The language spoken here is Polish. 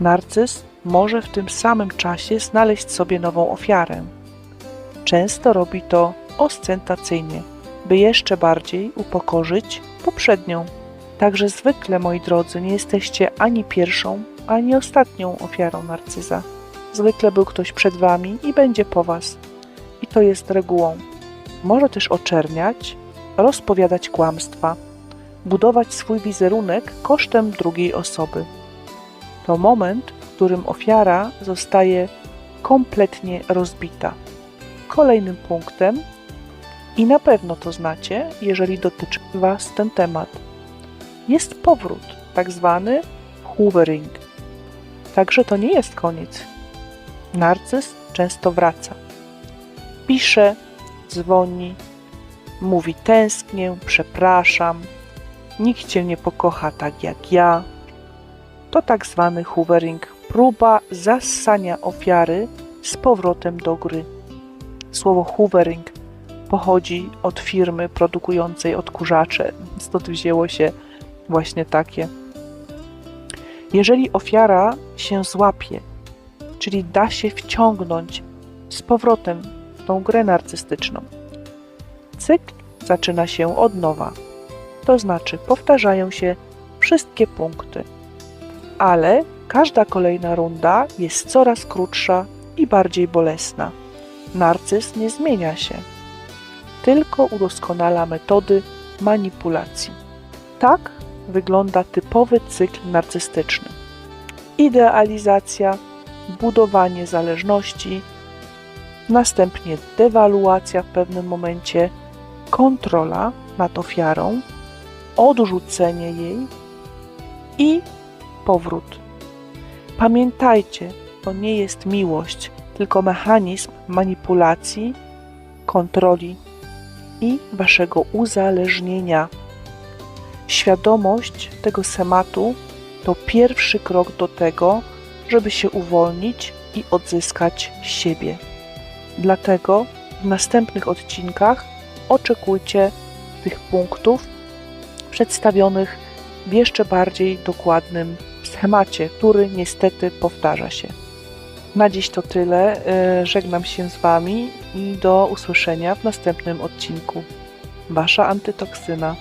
Narcyz może w tym samym czasie znaleźć sobie nową ofiarę. Często robi to ostentacyjnie, by jeszcze bardziej upokorzyć poprzednią. Także zwykle, moi drodzy, nie jesteście ani pierwszą, ani ostatnią ofiarą narcyza. Zwykle był ktoś przed wami i będzie po was. I to jest regułą. Może też oczerniać, rozpowiadać kłamstwa, budować swój wizerunek kosztem drugiej osoby. To moment, w którym ofiara zostaje kompletnie rozbita. Kolejnym punktem, i na pewno to znacie, jeżeli dotyczy Was ten temat, jest powrót, tak zwany hoovering. Także to nie jest koniec. Narcyz często wraca. Pisze, dzwoni, mówi tęsknię, przepraszam, nikt cię nie pokocha tak jak ja. To tak zwany hoovering, próba zassania ofiary z powrotem do gry. Słowo hoovering pochodzi od firmy produkującej odkurzacze, stąd wzięło się właśnie takie. Jeżeli ofiara się złapie, czyli da się wciągnąć z powrotem w tą grę narcystyczną, cykl zaczyna się od nowa. To znaczy powtarzają się wszystkie punkty, ale każda kolejna runda jest coraz krótsza i bardziej bolesna. Narcyz nie zmienia się, tylko udoskonala metody manipulacji. Tak wygląda typowy cykl narcystyczny. Idealizacja, budowanie zależności, następnie dewaluacja w pewnym momencie, kontrola nad ofiarą, odrzucenie jej i powrót. Pamiętajcie, to nie jest miłość, tylko mechanizm manipulacji, kontroli i waszego uzależnienia. Świadomość tego sematu to pierwszy krok do tego, żeby się uwolnić i odzyskać siebie. Dlatego w następnych odcinkach oczekujcie tych punktów przedstawionych w jeszcze bardziej dokładnym schemacie, który niestety powtarza się. Na dziś to tyle. E, Żegnam się z Wami i do usłyszenia w następnym odcinku. Wasza antytoksyna.